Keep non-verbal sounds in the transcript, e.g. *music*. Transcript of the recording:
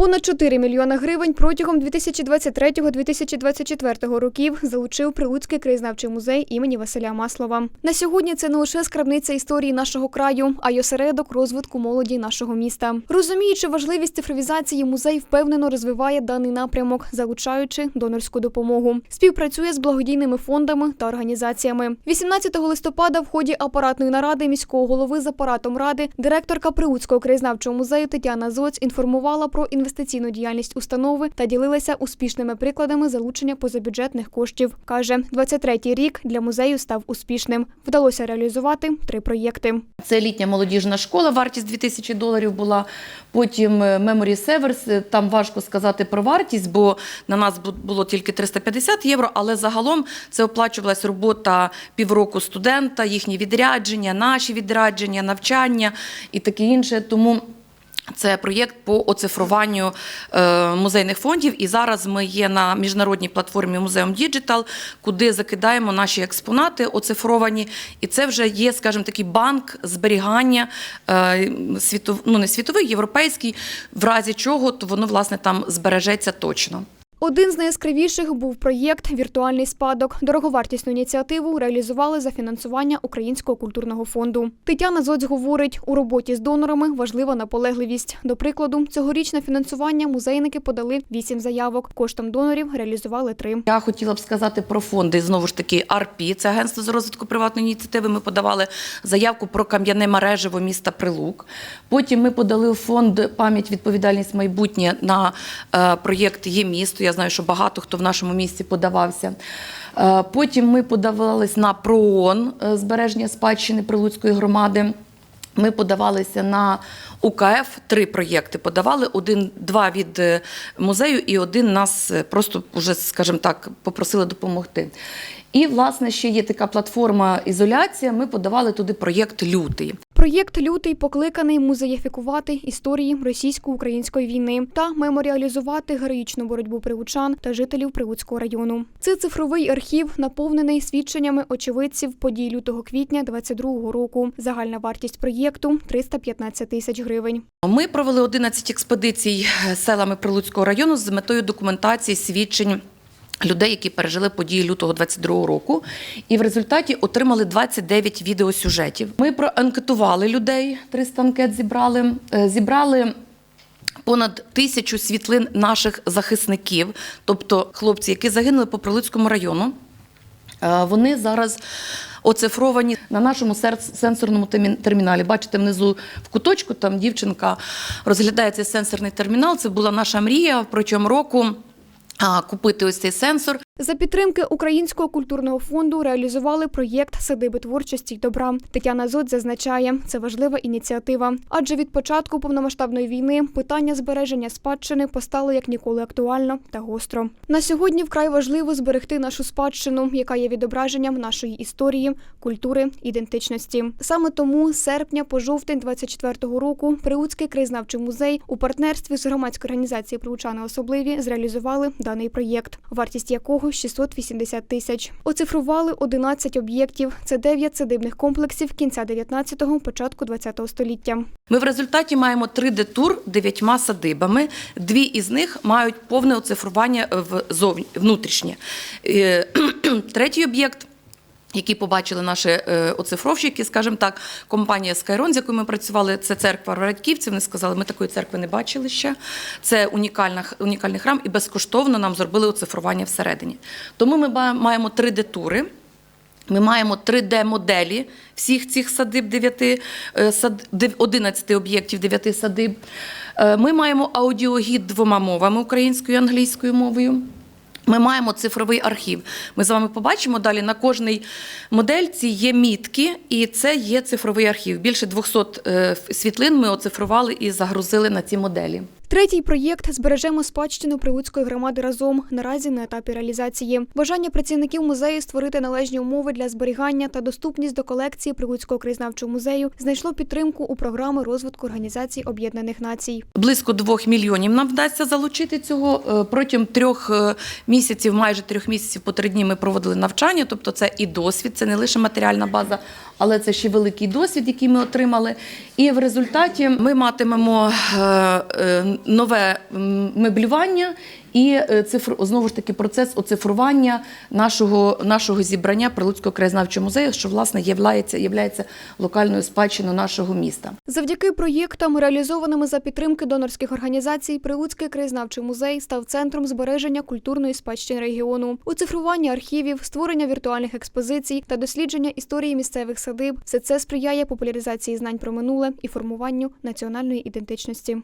Понад 4 мільйони гривень протягом 2023-2024 років залучив Прилуцький краєзнавчий музей імені Василя Маслова. На сьогодні це не лише скарбниця історії нашого краю, а й осередок розвитку молоді нашого міста. Розуміючи важливість цифровізації, музей впевнено розвиває даний напрямок, залучаючи донорську допомогу. Співпрацює з благодійними фондами та організаціями. 18 листопада в ході апаратної наради міського голови з апаратом ради директорка Прилуцького краєзнавчого музею Тетяна Зоць інформувала про інвестиційну діяльність установи та ділилася успішними прикладами залучення позабюджетних коштів. каже, 23-й рік для музею став успішним. Вдалося реалізувати три проєкти. Це літня молодіжна школа, вартість 2000 доларів була. Потім е, Memory Severs, е, там важко сказати про вартість, бо на нас бу- було тільки 350 євро, але загалом це оплачувалась робота півроку студента, їхні відрядження, наші відрядження, навчання і таке інше. Тому це проєкт по оцифруванню е, музейних фондів. І зараз ми є на міжнародній платформі Музеум Діджитал, куди закидаємо наші експонати оцифровані. І це вже є, скажімо, такий банк зберігання е, світов, ну не світовий, європейський, в разі чого то воно власне там збережеться точно. Один з найяскравіших був проєкт Віртуальний спадок. Дороговартісну ініціативу реалізували за фінансування Українського культурного фонду. Тетяна Зоць говорить, у роботі з донорами важлива наполегливість. До прикладу, цьогорічне фінансування музейники подали вісім заявок. Коштом донорів реалізували три. Я хотіла б сказати про фонди. Знову ж таки, АРПІ, це агентство з розвитку приватної ініціативи. Ми подавали заявку про кам'яне мережево міста Прилук. Потім ми подали фонд пам'ять, відповідальність майбутнє на е, проєкт Є місто. Я знаю, що багато хто в нашому місті подавався. Е, Потім ми подавались на ПРООН е, збереження спадщини Прилуцької громади. Ми подавалися на УКФ, три проєкти подавали, один, два від е, музею і один нас просто вже, скажімо так, попросили допомогти. І, власне, ще є така платформа ізоляція. Ми подавали туди проєкт Лютий. Проєкт Лютий покликаний музеєфікувати історії російсько-української війни та меморіалізувати героїчну боротьбу прилучан та жителів Прилуцького району. Це цифровий архів, наповнений свідченнями очевидців подій лютого квітня 22-го року. Загальна вартість проєкту 315 тисяч гривень. Ми провели 11 експедицій е, селами Прилуцького району з метою документації свідчень. Людей, які пережили події лютого 22 року, і в результаті отримали 29 відеосюжетів. Ми проанкетували людей, 300 анкет зібрали. Е, Зібрали понад тисячу світлин наших захисників, тобто хлопці, які загинули по Прилуцькому району. Е, Вони зараз оцифровані на нашому сенсорному терміналі. Бачите, внизу в куточку там дівчинка розглядає цей сенсорний термінал. Це була наша мрія протягом року купити ось цей сенсор. За підтримки Українського культурного фонду реалізували проєкт Садиби творчості й добра. Тетяна Зод зазначає, це важлива ініціатива. Адже від початку повномасштабної війни питання збереження спадщини постало як ніколи актуально та гостро. На сьогодні вкрай важливо зберегти нашу спадщину, яка є відображенням нашої історії, культури, ідентичності. Саме тому з серпня по жовтень 24-го року Приутський краєзнавчий музей у партнерстві з громадською організацією Приучани особливі зреалізували даний проєкт, вартість якого 680 тисяч. Оцифрували 11 об'єктів. Це 9 садибних комплексів кінця 19-го, початку 20-го століття. Ми в результаті маємо 3D-тур дев'ятьма садибами. Дві із них мають повне оцифрування в внутрішнє. Е, *clears throat* Третій об'єкт. Які побачили наші е, оцифровщики, скажімо так, компанія Skyron, з якою ми працювали, це церква Радьківців. Вони сказали, ми такої церкви не бачили ще. Це унікальна, унікальний храм, і безкоштовно нам зробили оцифрування всередині. Тому ми маємо 3D-тури. Ми маємо 3D-моделі всіх цих садиб, 9, е, сад, дев- 11 об'єктів, 9 садиб. Е, Ми маємо аудіогід двома мовами українською і англійською мовою. Ми маємо цифровий архів. Ми з вами побачимо далі на кожній модельці є мітки, і це є цифровий архів. Більше 200 е, світлин ми оцифрували і загрузили на ці моделі. Третій проєкт збережемо спадщину Прилуцької громади разом наразі на етапі реалізації. Бажання працівників музею створити належні умови для зберігання та доступність до колекції Прилуцького краєзнавчого музею знайшло підтримку у програми розвитку Організації Об'єднаних Націй. Близько двох мільйонів нам вдасться залучити цього Е, протягом трьох е, місяців, майже трьох місяців по три дні ми проводили навчання. Тобто, це і досвід, це не лише матеріальна база, але це ще великий досвід, який ми отримали. І в результаті ми матимемо е, е, нове меблювання і е, цифр знову ж таки процес оцифрування нашого, нашого зібрання Прилуцького краєзнавчого музею, що власне являється, являється локальною спадщиною нашого міста. Завдяки проєктам, реалізованими за підтримки донорських організацій, Прилуцький краєзнавчий музей став центром збереження культурної спадщини регіону. У цифруванні архівів, створення віртуальних експозицій та дослідження історії місцевих садиб все це сприяє популяризації знань про минуле і формуванню національної ідентичності.